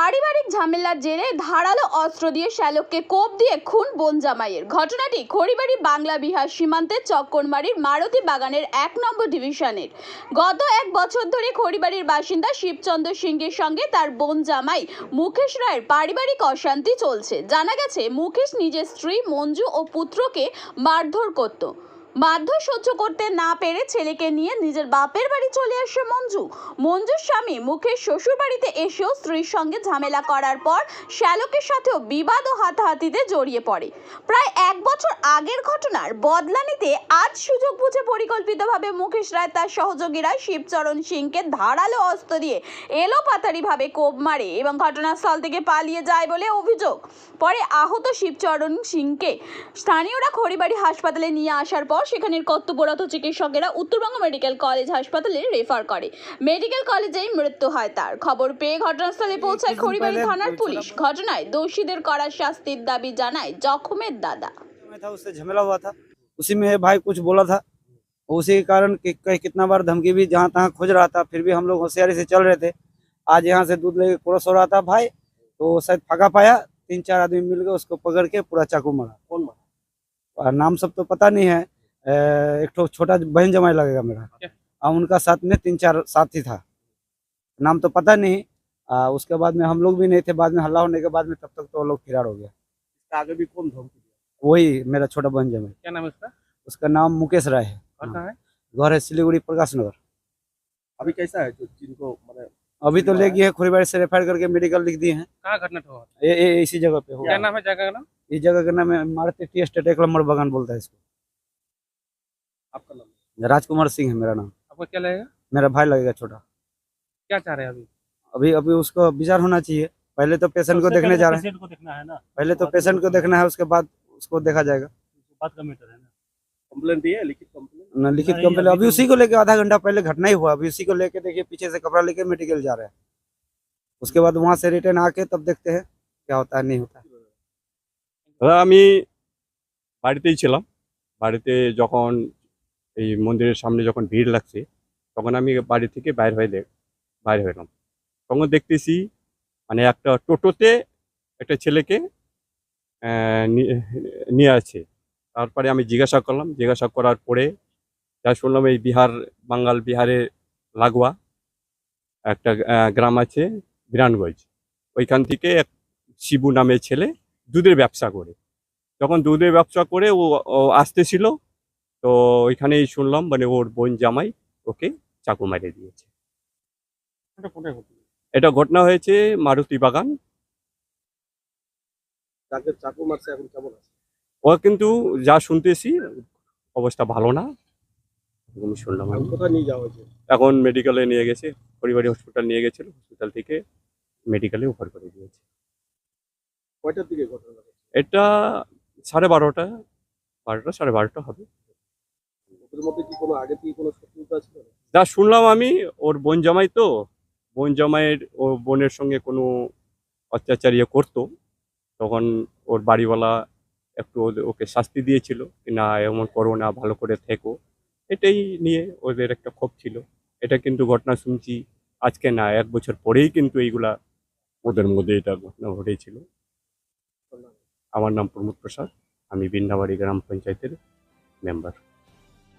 পারিবারিক ঝামেলার জেরে ধারালো অস্ত্র দিয়ে শ্যালককে কোপ দিয়ে খুন বোন জামাইয়ের। ঘটনাটি খড়িবাড়ি বাংলা বিহার সীমান্তে চক্করমারির মারুতি বাগানের এক নম্বর ডিভিশনের। গত এক বছর ধরে খড়িবাড়ির বাসিন্দা শিবচন্দ্র সিংহের সঙ্গে তার বোন জামাই মুকেশ রায়ের পারিবারিক অশান্তি চলছে। জানা গেছে, মুকেশ নিজের স্ত্রী মঞ্জু ও পুত্রকে মারধর করত। মারধর সহ্য করতে না পেরে ছেলেকে নিয়ে নিজের বাপের বাড়ি চলে আসে মঞ্জু। মঞ্জুর স্বামী মুখের শ্বশুর বাড়িতে এসেও স্ত্রীর সঙ্গে ঝামেলা করার পর শ্যালকের সাথেও বিবাদ ও হাতাহাতিতে জড়িয়ে পড়ে। প্রায় এক বছর আগের ঘটনার বদলা নিতে আজ সুযোগ বুঝে পরিকল্পিতভাবে মুকেশ রায় তার সহযোগীরা শিবচরণ সিংকে ধারালো অস্ত্র দিয়ে এলো পাতারিভাবে কোপ মারে এবং ঘটনাস্থল থেকে পালিয়ে যায় বলে অভিযোগ। পরে আহত শিবচরণ সিংকে স্থানীয়রা খড়িবাড়ি হাসপাতালে নিয়ে আসার পর সেখানের কর্তব্যরত চিকিৎসকেরা উত্তরবঙ্গ মেডিকেল কলেজ হাসপাতালে রেফার করে মেডিকেল কলেজেই মৃত্যু হয় তার খবর পেয়ে ঘটনাস্থলে পৌঁছায় খড়িবাড়ি থানার পুলিশ ঘটনায় দোষীদের করা শাস্তির দাবি জানায় জখমের দাদা में था उससे झमेला हुआ था उसी में भाई कुछ बोला था उसी के कारण कि, कि, कितना बार धमकी भी जहाँ तहाँ खोज रहा था फिर भी हम लोग होशियारी से चल रहे थे आज यहाँ से दूध लेके क्रॉस हो रहा था भाई तो शायद फगा पाया तीन चार आदमी मिल गए उसको पकड़ के पूरा चाकू मारा कौन मारा और नाम सब तो पता नहीं है अ, एक तो छोटा बहन जमाई लगेगा मेरा। क्या? और उनका साथ में तीन चार साथी था। नाम तो पता नहीं। आ, उसके बाद में हम लोग भी नहीं थे। बाद में हल्ला होने के बाद में तब तक तो वो लोग फिरार हो गया। आगे भी कौन धमकी वही मेरा छोटा बहन जमाई। क्या नाम है उसका? उसका नाम मुकेश राय है। घर है सिलीगुड़ी प्रकाश नगर। अभी कैसा है जिनको मैंने अभी तो ले गए हैं खुरीबाड़ी से रेफर करके मेडिकल लिख दिए हैं। कहाँ घटना हुआ ये ये इसी जगह पे क्या हुआ नाम है? जगह का नाम? इस जगह का नाम है मारुति टी एस्टेट एक नंबर बगान बोलता है इसको। आपका नाम राजकुमार सिंह है मेरा नाम आपको क्या लगेगा मेरा भाई लगेगा छोटा क्या चाह रहे हैं अभी अभी अभी उसको विचार होना चाहिए पहले तो पेशेंट को देखने जा रहे हैं पेशेंट को देखना है ना पहले तो पेशेंट को देखना है उसके बाद उसको देखा जाएगा बात का मैटर है ना कंप्लेंट दी है लिखित कंप्लेंट न लिखित नहीं, कंप्लेन अभी अभी तो- उसी को लेके आधा घंटा पहले घटना ही हुआ अभी उसी को लेके देखिए पीछे से कपड़ा लेके मेडिकल जा रहे हैं उसके बाद वहां से रिटर्न आके तब देखते हैं क्या होता है नहीं होता है দাদা আমি বাড়িতেই ছিলাম বাড়িতে যখন এই মন্দিরের সামনে যখন ভিড় লাগছে, তখন আমি বাড়ি থেকে বাইর হয়ে বাইরে হলাম তখন দেখতেছি মানে একটা টোটোতে একটা ছেলেকে নিয়ে আছে তারপরে আমি জিজ্ঞাসা করলাম, জিজ্ঞাসা করার পরে যা শুনলাম, এই বিহার, বাঙ্গাল বিহারে লাগোয়া একটা গ্রাম আছে বিরানগঞ্জ। ওইখান থেকে এক শিবু নামে ছেলে দুধের ব্যবসা করে। যখন দুধের ব্যবসা করে ও আসতেছিল তো ওইখানেই শুনলাম মানে ওর বোন জামাই ওকে চাকু মারিয়ে দিয়েছে। এটা ঘটনা? হয়েছে মারুতি বাগান। চাকু মারছে এখন কেমন আছে? ও কিন্তু যা শুনতেছি অবস্থা ভালো না। শুনলাম। আমি। এখন নিয়ে যাওয়া হয়েছে? এখন মেডিকেলে নিয়ে গেছে পরিবারী হসপিটাল নিয়ে গেছিল হসপিটাল থেকে মেডিকেলে ওভার করে দিয়েছে। কয়টার দিকে ঘটনা এটা সাড়ে বারোটা বারোটা সাড়ে বারোটা হবে। না? যা শুনলাম আমি, ওর বোন জামাই তো, বোন জামাইয়ের ও বোনের সঙ্গে কোনো অত্যাচার ইয়ে করতো। তখন ওর বাড়িওয়ালা একটু ওকে শাস্তি দিয়েছিল না, এমন করো না, ভালো করে থেকো। এটাই নিয়ে ওদের একটা ক্ষোভ ছিল। এটা কিন্তু ঘটনা শুনছি আজকে না, এক বছর পরেই কিন্তু এইগুলা ওদের মধ্যে এটা ঘটনা ঘটেছিল। আমার নাম প্রমোদ প্রসাদ, আমি বিন্দাবাড়ি গ্রাম পঞ্চায়েতের মেম্বার।